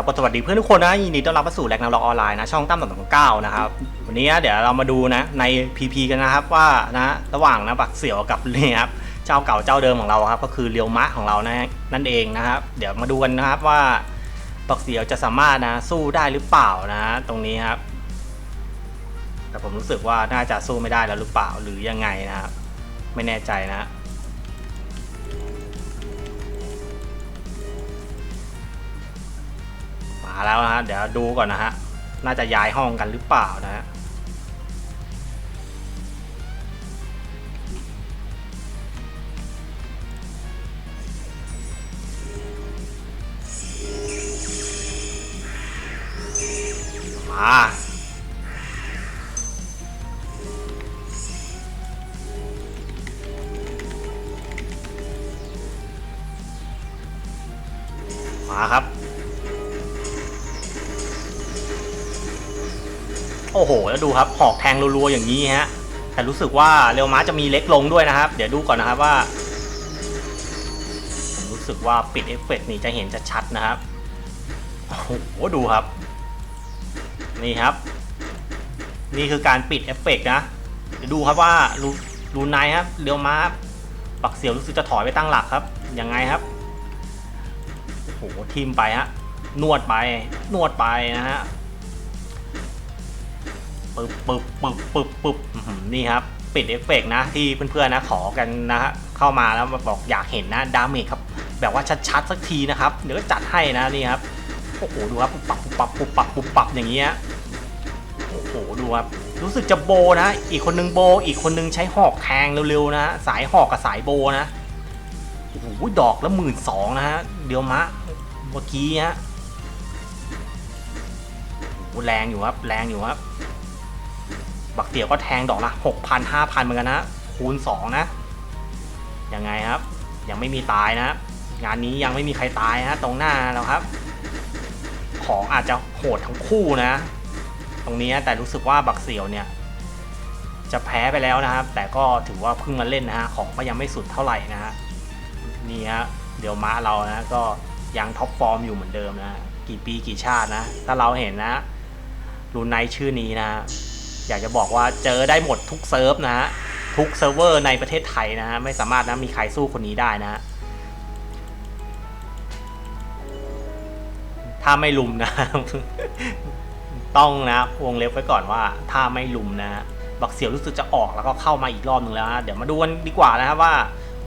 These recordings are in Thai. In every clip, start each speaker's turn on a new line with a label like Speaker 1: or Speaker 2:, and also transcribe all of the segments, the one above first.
Speaker 1: ครับก็สวัสดีเพื่อนทุกคนนะยินดีต้อนรับเข้าสู่แลกนาล็อกออนไลน์นะช่องตั้มต่อของเก้านะครับวันนี้เดี๋ยวเรามาดูนะใน PP กันนะครับว่านะระหว่างนะบักเสี่ยวกับเนี่ยครับเจ้าเก่าเจ้าเดิมของเราครับก็คือเรียวมะของเรานะนั่นเองนะครับ เดี๋ยวมาดูกันนะครับว่าบักเสี่ยวจะสามารถนะสู้ได้หรือเปล่านะตรงนี้ครับแต่ผมรู้สึกว่าน่าจะสู้ไม่ได้แล้วหรือเปล่าหรือยังไงนะครับไม่แน่ใจนะ มาแล้วนะฮะ เดี๋ยวดูก่อนนะฮะ น่าจะย้ายห้องกันหรือเปล่านะฮะ มามา อ้โห แล้วดูครับหอกแทงรัวๆอย่างนี้ฮะ แต่รู้สึกว่าเรียวม้าจะมีเล็กลงด้วยนะครับ เดี๋ยวดูก่อนนะครับว่า รู้สึกว่าปิดเอฟเฟกต์นี่จะเห็นจะชัดนะครับ โอ้โห ดูครับ นี่ครับ นี่คือการปิดเอฟเฟกต์นะ เดี๋ยวดูครับว่ารูรูไนครับเรียวม้าปักเสียวรู้สึกจะถอยไปตั้งหลักครับ ยังไงครับ โอ้โหทิมไปฮะ นวดไป นวดไปนะฮะ ปึ๊บปึ๊บปึ๊บปึ๊บปึ๊บนี่ครับ ปิดเอฟเฟกต์นะที่เพื่อนๆนะขอกันนะฮะเข้ามาแล้วมาบอกอยากเห็นนะดาเมจครับ แบบว่าชัดๆสักทีนะครับ เดี๋ยวก็จัดให้นะนี่ครับโอ้โหดูครับปุ๊บปับปุ๊บปับปุ๊บปับปุ๊บปับอย่างเงี้ยโอ้โหดูครับรู้สึกจะโบนะ อีกคนนึงโบ อีกคนนึงใช้หอกแทงเร็วๆนะสายหอกกับสายโบนะโอ้โหดอกละหมื่นสองนะฮะเดียวมะเมื่อกี้ฮะแรงอยู่ครับแรงอยู่ครับ บักเตี่ยวก็แทงดอกละหกพันห้าพันเหมือนกันนะ คูณสองนะ ยังไงครับ ยังไม่มีตายนะ งานนี้ยังไม่มีใครตายนะ ตรงหน้าแล้วครับ ของอาจจะโหดทั้งคู่นะ ตรงนี้แต่รู้สึกว่าบักเสี่ยวเนี่ย จะแพ้ไปแล้วนะครับ แต่ก็ถือว่าเพิ่งมาเล่นนะฮะ ของก็ยังไม่สุดเท่าไหร่นะฮะ นี่ฮะ เดี๋ยวม้าเรานะ ก็ยังท็อปฟอร์มอยู่เหมือนเดิมนะ กี่ปีกี่ชาตินะ ถ้าเราเห็นนะรูนไนชื่อนี้นะ อยากจะบอกว่าเจอได้หมดทุกเซิร์ฟนะฮะทุกเซิร์ฟเวอร์ในประเทศไทยนะฮะไม่สามารถนะมีใครสู้คนนี้ได้นะฮะถ้าไม่ลุมนะ ต้องนะวงเล็บไว้ก่อนว่าถ้าไม่ลุมนะบักเสียวรู้สึกจะออกแล้วก็เข้ามาอีกรอบหนึ่งแล้วนะเดี๋ยวมาดูกันดีกว่านะครับว่า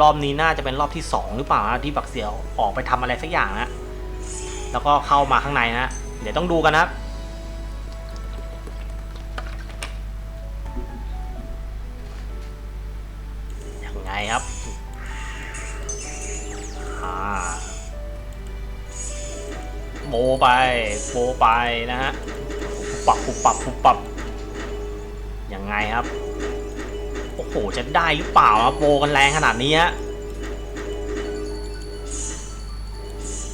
Speaker 1: รอบนี้น่าจะเป็นรอบที่ 2 หรือเปล่านะที่บักเสียวออกไปทำอะไรสักอย่างนะแล้วก็เข้ามาข้างในนะเดี๋ยวต้องดูกันนะ ไปโบไปนะฮะปุบปับปุบปับปุบปับยังไงครับโอ้โหจะได้หรือเปล่าครับโบกันแรงขนาดนี้ฮะ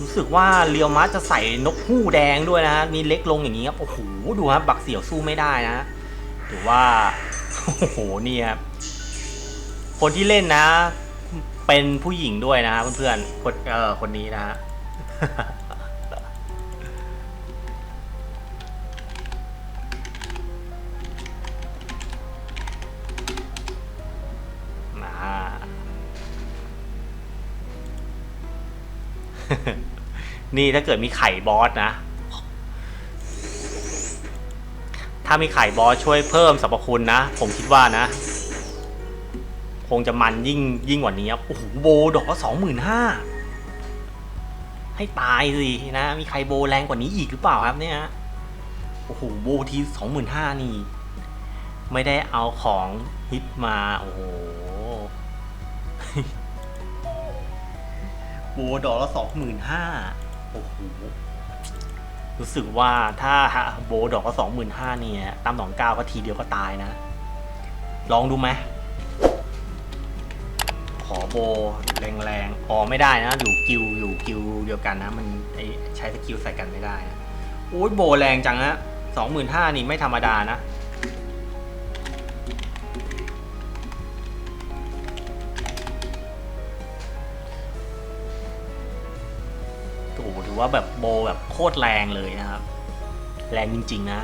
Speaker 1: รู้สึกว่าเรียวมัสจะใส่นกฮู่แดงด้วยนะฮะนี่เล็กลงอย่างนี้ครับโอ้โหดูครับบักเสี่ยวสู้ไม่ได้นะถือว่าโอ้โหนี่ครับคนที่เล่นนะ เป็นผู้หญิงด้วยนะเพื่อนๆคนเออคนนี้นะฮะ นี่ถ้าเกิดมีไข่บอสนะ ถ้ามีไข่บอสช่วยเพิ่มสรรพคุณนะ ผมคิดว่านะ คงจะมันยิ่งยิ่งกว่านี้ครับโอ้โหโบดอกสองหมื่นห้าให้ตายสินะ มีใครโบแรงกว่านี้อีกหรือเปล่าครับเนี่ยโอ้โหโบทีสองหมื่นห้านี่ ไม่ได้เอาของฮิตมา โอ้โห โบดอกละสองหมื่นห้าโอ้โห รู้สึกว่าถ้าโบดอกละสองหมื่นห้าเนี่ยตามสองเก้าก็ทีเดียวก็ตายนะ ลองดูไหม ขอโบแรงๆอ๋อไม่ได้นะ อยู่กิวอยู่กิวเดียวกันนะ มันไอใช้สกิลใส่กันไม่ได้นะโอ้ยโบแรงจังฮะสองหมื่นห้านี่ไม่ธรรมดานะ ถือว่าแบบโบแบบโคตรแรงเลยนะครับ แรงจริง ๆ นะ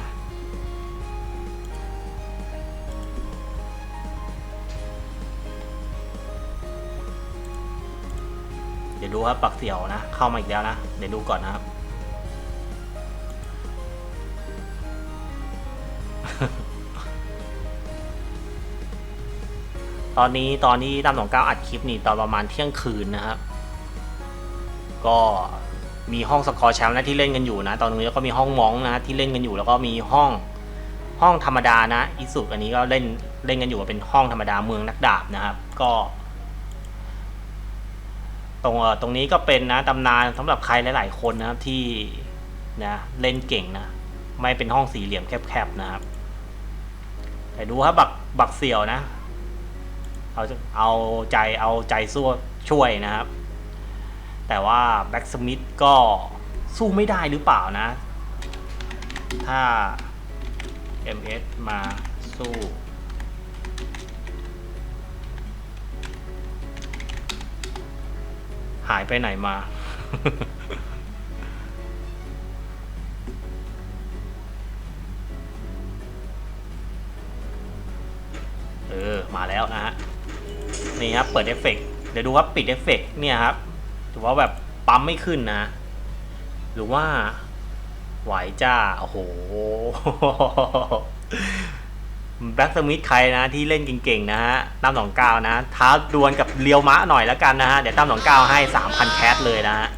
Speaker 1: เดี๋ยวดูครับปักเสี่ยวนะ เข้ามาอีกแล้วนะ เดี๋ยวดูก่อนนะครับ ตอนนี้ตอนนี้ตามหนองเก้าอัดคลิปนี่ตอนประมาณเที่ยงคืนนะครับ ก็ มีห้องสกอร์แชมป์นะที่เล่นกันอยู่นะ ตอนนี้แล้วก็มีห้องมองนะที่เล่นกันอยู่ แล้วก็มีห้องห้องธรรมดานะอีสุอันนี้ก็เล่นเล่นกันอยู่เป็นห้องธรรมดาเมืองนักดาบนะครับ ก็ตรงตรงนี้ก็เป็นนะตำนานสำหรับใครหลาย ๆ คนนะครับที่นะเล่นเก่งนะ ไม่เป็นห้องสี่เหลี่ยมแคบๆนะครับ แต่ดูครับบักบักเสี่ยวนะ เอาเอาใจเอาใจสู้ช่วยนะครับ แต่ว่าแบ็กสมิธก็สู้ไม่ได้หรือเปล่านะ ถ้า MS มาสู้ หายไปไหนมา เออ มาแล้วนะฮะ นี่ครับ เปิดเอฟเฟกต์เดี๋ยวดูว่าปิดเอฟเฟกต์เนี่ยครับ ถือว่าแบบปั๊มไม่ขึ้นนะ หรือว่าไหวจ้า โอ้โห แบ็กสมิธใครนะที่เล่นเก่งๆนะฮะตั้มสองเก้านะท้าดวลกับเลียวมะหน่อยแล้วกันนะฮะ เดี๋ยวตั้มสองเก้าให้สามพันแคสเลยนะฮะ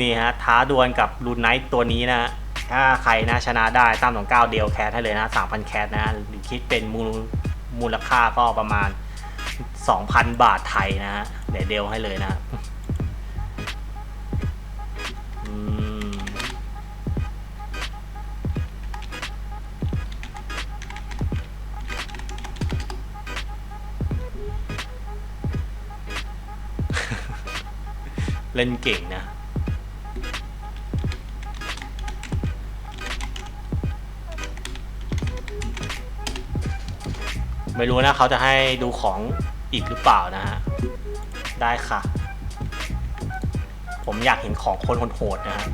Speaker 1: นี่ฮะ ท้าดวลกับรูนไนท์ตัวนี้นะถ้าใครนะชนะได้ตั้มสองเก้าเดียวแคสให้เลยนะสามพันแคสนะหรือคิดเป็นมูลมูลค่าก็ประมาณ 2,000 บาทไทยนะฮะเดี๋ยวเดลให้เลยนะเล่นเก่งนะ ไม่รู้นะเขาจะให้ดูของอีกหรือเปล่านะฮะ ได้ค่ะ ผมอยากเห็นของคนโหดนะฮะ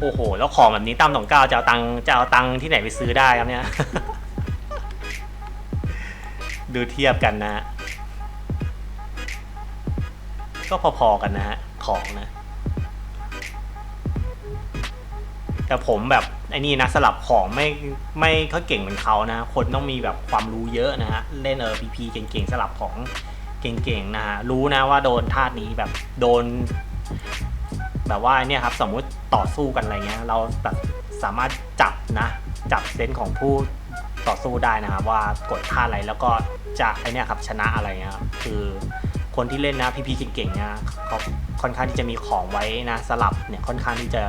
Speaker 1: โอ้โห แล้วของแบบนี้ตั้มสองเก้าจะเอาตังจะเอาตังที่ไหนไปซื้อได้ครับเนี่ย ดูเทียบกันนะฮะก็พอๆกันนะฮะ ของนะ แต่ผมแบบไอ้นี่นะสลับของไม่ไม่ค่อยเก่งเหมือนเขานะ คนต้องมีแบบความรู้เยอะนะฮะเล่นเออพีพีเก่งๆสลับของเก่งๆนะฮะรู้นะว่าโดนท่านี้แบบโดน แบบว่าเนี่ยครับสมมุติต่อสู้กันอะไรเงี้ยเราแบบสามารถจับนะจับเซนส์ของผู้ต่อสู้ได้นะครับว่ากดท่าอะไรแล้วก็จะไอเนี่ยครับชนะอะไรเงี้ยคือคนที่เล่นนะพีพีเก่งๆเนี่ยเขาค่อนข้างที่จะมีของไว้นะสลับเนี่ยค่อนข้างที่จะ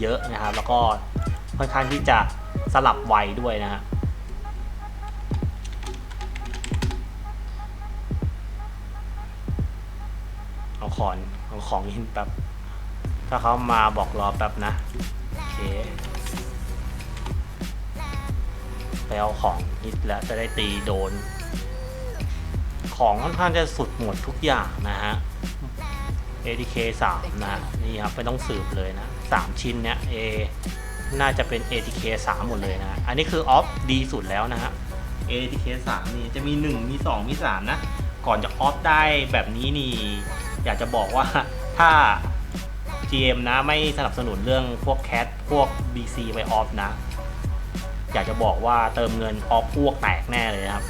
Speaker 1: เยอะนะครับ แล้วก็ค่อนข้างที่จะสลับไวด้วยนะฮะเอาของเอาของยินแป๊บถ้าเขามาบอกรอแป๊บนะโอเคไปเอาของฮิตแล้วจะได้ตีโดน ของค่อนข้างจะสุดหมดทุกอย่างนะฮะ ATK 3นะนี่ครับไม่ต้องสืบเลยนะ 3 ชิ้นเนี้ย A น่าจะเป็น ATK 3 หมดเลยนะ อันนี้คือออฟดีสุดแล้วนะฮะ ATK 3 นี่จะมี 1 มี 2 มี 3 นะ ก่อนจะออฟได้แบบนี้นี่ อยากจะบอกว่าถ้า GM นะไม่สนับสนุนเรื่องพวกแคทพวก BC ไว้ออฟนะ อยากจะบอกว่าเติมเงินออฟพวกแตกแน่เลยครับ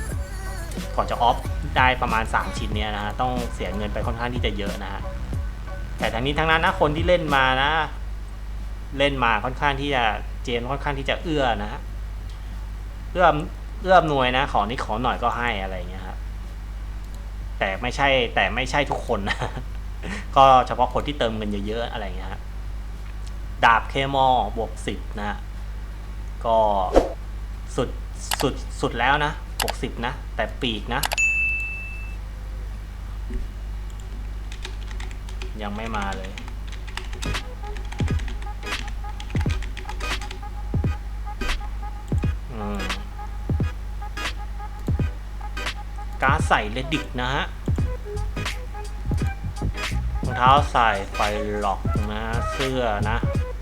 Speaker 1: ก่อนจะออฟได้ประมาณ 3 ชิ้นเนี้ยนะฮะต้องเสียเงินไปค่อนข้างที่จะเยอะนะฮะแต่ทั้งนี้ทั้งนั้นนะคนที่เล่นมานะ เล่นมาค่อนข้างที่จะเจนค่อนข้างที่จะเอื้อนะฮะเอื้อมเอื้อมหน่วยนะ ขอนิดขอหน่อยก็ให้อะไรเงี้ยครับแต่ไม่ใช่แต่ไม่ใช่ทุกคนนะก็เฉพาะคนที่เติมเงินเยอะๆอะไรเงี้ยฮะดาบเคมอบวกสิบนะฮะก็สุดสุดสุดแล้วนะบวกสิบนะ แต่ปีกนะ ยังไม่มาเลย ก้าใส่เลดิกนะฮะรองเท้าใส่ไฟล็อกนะเสื้อนะ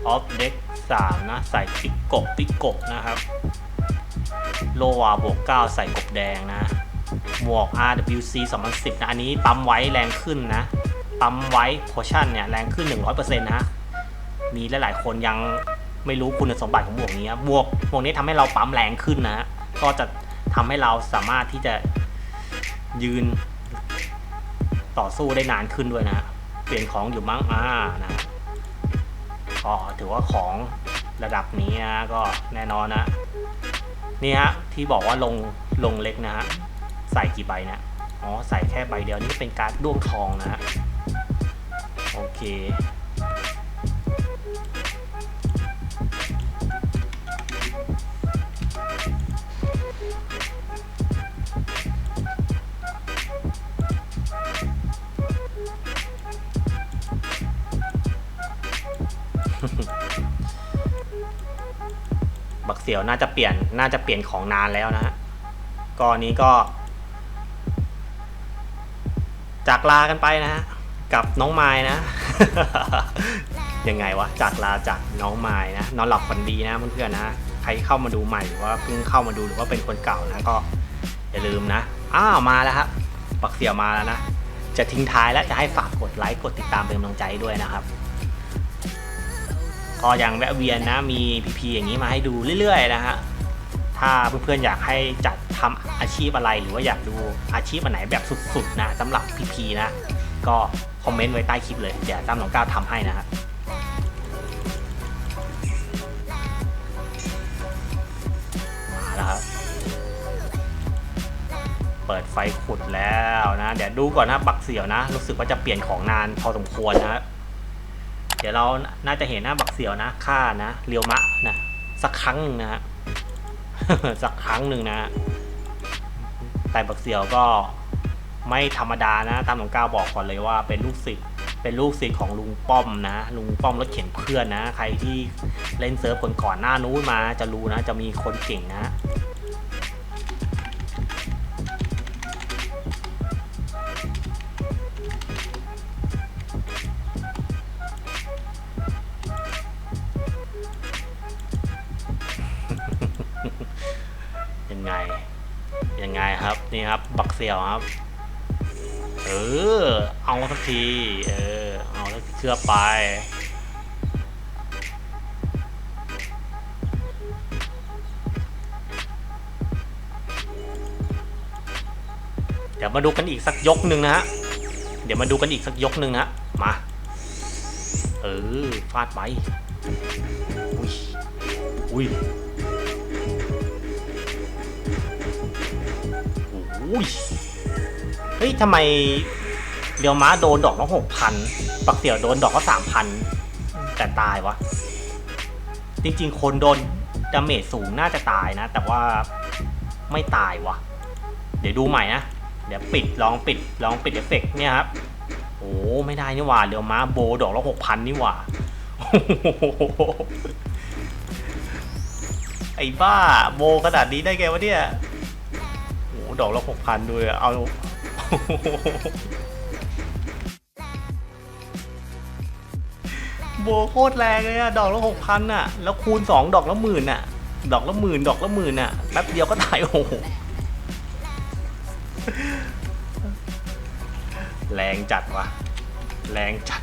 Speaker 1: ออฟเด็กสามนะ ใส่ปิกกบปิกกบนะครับ โลวาบวกเก้าใส่กบแดงนะ หมวก RWC 2010 นะ อันนี้ปั๊มไว้แรงขึ้นนะ ปั๊มไว้โพชั่นเนี่ย แรงขึ้น 100%นะ มีหลายหลายคนยัง ไม่รู้คุณสมบัติของหมวกนี้บวกหมวกนี้ทำให้เราปั๊มแรงขึ้นนะ ก็จะทำให้เราสามารถที่จะยืนต่อสู้ได้นานขึ้นด้วยนะ เปลี่ยนของอยู่มั้งอ่านะก็ถือว่าของระดับนี้นะก็แน่นอนนะนี่ฮะที่บอกว่าลงลงเล็กนะฮะใส่กี่ใบเนะอ๋อใส่แค่ใบเดียวนี่เป็นการดด้วงทองนะฮะโอเค เสียวน่าจะเปลี่ยนน่าจะเปลี่ยนของนานแล้วนะฮะก็นี้ก็ จากลากันไปนะฮะกับน้องไม้นะยังไงวะจากลาจากน้องไม้นะนอนหลับฝันดีนะเพื่อนๆนะใครเข้ามาดูใหม่หรือว่าเพิ่งเข้ามาดูหรือว่าเป็นคนเก่านะก็อย่าลืมนะอ้าวมาแล้วครับบักเสียวมาแล้วนะจะทิ้งท้ายแล้วจะให้ฝากกดไลค์กดติดตามเป็นกำลังใจด้วยนะครับ ก็ยังแวะเวียนนะมีพีๆอย่างนี้มาให้ดูเรื่อยๆนะฮะถ้าเพื่อนๆอยากให้จัดทำอาชีพอะไรหรือว่าอยากดูอาชีพอันไหนแบบสุดๆนะสำหรับพีๆนะ ก็คอมเมนต์ไว้ใต้คลิปเลยเดี๋ยวตั้มหนองก้าวทำให้นะฮะมาแล้วครับเปิดไฟขุดแล้วนะ เดี๋ยวดูก่อนนะบักเสียวนะ รู้สึกว่าจะเปลี่ยนของนานพอสมควรนะเดี๋ยวเราน่าจะเห็นหน้าบักเสียวนะค่านะเรียวมะนะสักครั้งหนึ่งนะฮะสักครั้งหนึ่งนะฮะแต่บักเสียวก็ไม่ธรรมดานะ ตามหลวงก้าวบอกก่อนเลยว่าเป็นลูกศิษย์เป็นลูกศิษย์ของลุงป้อมนะ ลุงป้อมรถเข็นเพื่อนนะ ใครที่เล่นเซิร์ฟคนก่อนหน้านู้นมาจะรู้นะ จะมีคนเก่งนะ บักเซียวครับ เออ เอาสักที เออ เอาสักเชื่อไปเดี๋ยวมาดูกันอีกสักยกหนึ่งนะฮะ เดี๋ยวมาดูกันอีกสักยกหนึ่งนะมา เออ ฟาดไป อุ้ย อุ้ย อ้ย เฮ้ยทำไมเรียวม้าโดนดอกละหกพันปักเสี่ยวโดนดอกละสามพันแต่ตายวะ จริงๆ คนโดนดาเมจสูงน่าจะตายนะ แต่ว่าไม่ตายวะเดี๋ยวดูใหม่นะ เดี๋ยวปิดลองปิดลองปิดเอฟเฟกต์เนี่ยครับ โอ้ไม่ได้นี่หว่าเรียวม้าโบดอกละหกพันนี่หว่าไอ้บ้าโบขนาดนี้ได้ไงวะเนี่ย ดอกละหกพันด้วยเอาโบโคตรแรงเลยอะดอกละหกพันอะแล้วคูณสองดอกละหมื่นอะดอกละหมื่นดอกละหมื่นอะแป๊บเดียวก็ตายโอ้โหแรงจัดวะแรงจัด